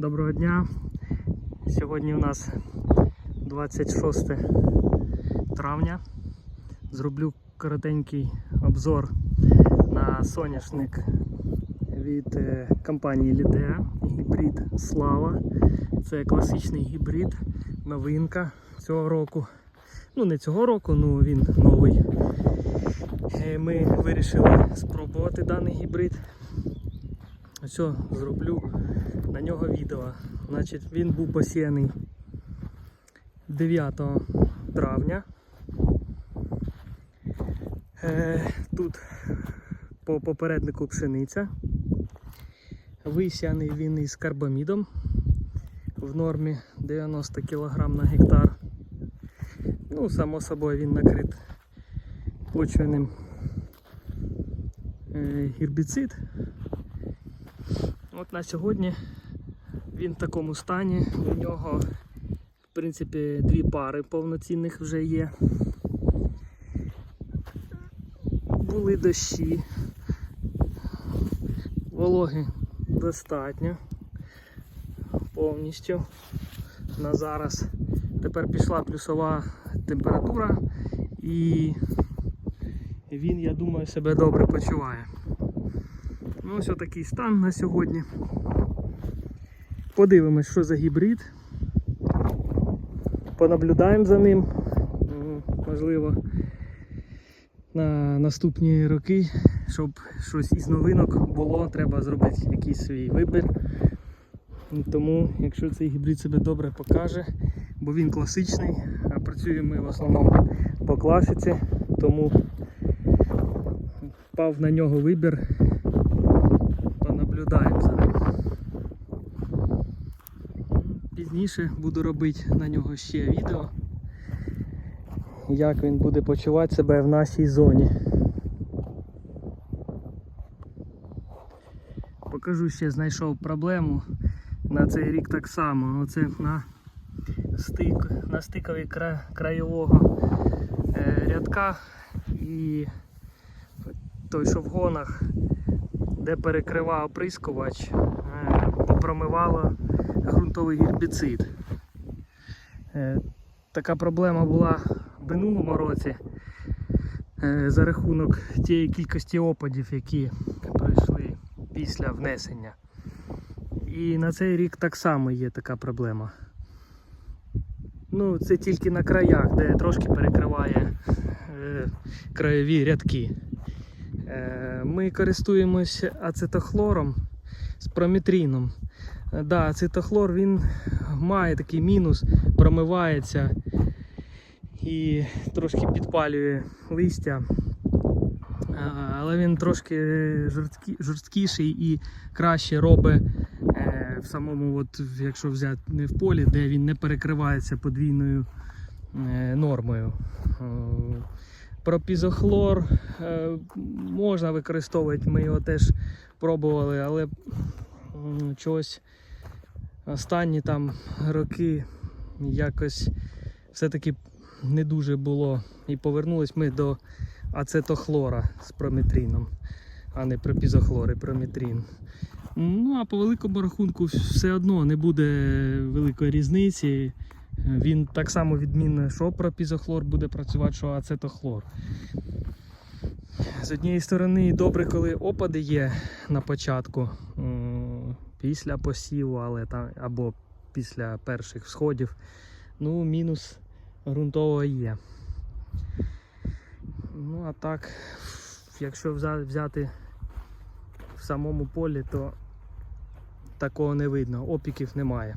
Доброго дня. Сьогодні у нас 26 травня. Зроблю коротенький обзор на соняшник від е, компанії Lidea. Гібрид Слава. Це класичний гібрид, новинка цього року. Ну, не цього року, ну він новий. Е, Ми вирішили спробувати даний гібрид. Ось зроблю на нього відео. Значить, він був посіяний 9 травня. Е, Тут по попереднику пшениця. Висяний він із карбамідом в нормі 90 кг на гектар. Ну, само собою він накрит почвеним е, гербіцид. От на сьогодні він в такому стані. У нього, в принципі, дві пари повноцінних вже є. Були дощі, вологи достатньо повністю. На зараз тепер пішла плюсова температура і він, я думаю, себе добре почуває. Ну, ось такий стан на сьогодні. Подивимось, що за гібрид. Понаблюдаємо за ним. Можливо, на наступні роки, щоб щось із новинок було, треба зробити якийсь свій вибір. Тому, якщо цей гібрид себе добре покаже, бо він класичний, а працюємо ми в основному по класиці, тому впав на нього вибір понаблюдаємо за ним. Пізніше буду робити на нього ще відео, як він буде почувати себе в нашій зоні. Покажу ще, знайшов проблему на цей рік так само. Оце на стик, на стикові кра, краєвого е, рядка і той, що в гонах де перекривав оприскувач, е, попромивало ґрунтовий гербіцид. Е, Така проблема була в минулому році е, за рахунок тієї кількості опадів, які пройшли після внесення. І на цей рік так само є така проблема. Ну, це тільки на краях, де трошки перекриває е, краєві рядки. Е, Ми користуємось ацетохлором з прометріном. Да, ацетохлор він має такий мінус, промивається і трошки підпалює листя. Е, Але він трошки жорсткіший і краще робить е, в самому, от, якщо взяти не в полі, де він не перекривається подвійною нормою. Пропізохлор е, можна використовувати, ми його теж пробували, але чогось останні там роки якось все-таки не дуже було. І повернулись ми до ацетохлора з прометріном, а не пропізохлор і прометрін. Ну а по великому рахунку все одно не буде великої різниці. Він так само відмінно, що пропізохлор буде працювати, що ацетохлор. З однієї сторони, добре, коли опади є на початку, після посіву, але там, або після перших сходів. Ну, мінус ґрунтового є. Ну, а так, якщо взяти в самому полі, то такого не видно, опіків немає.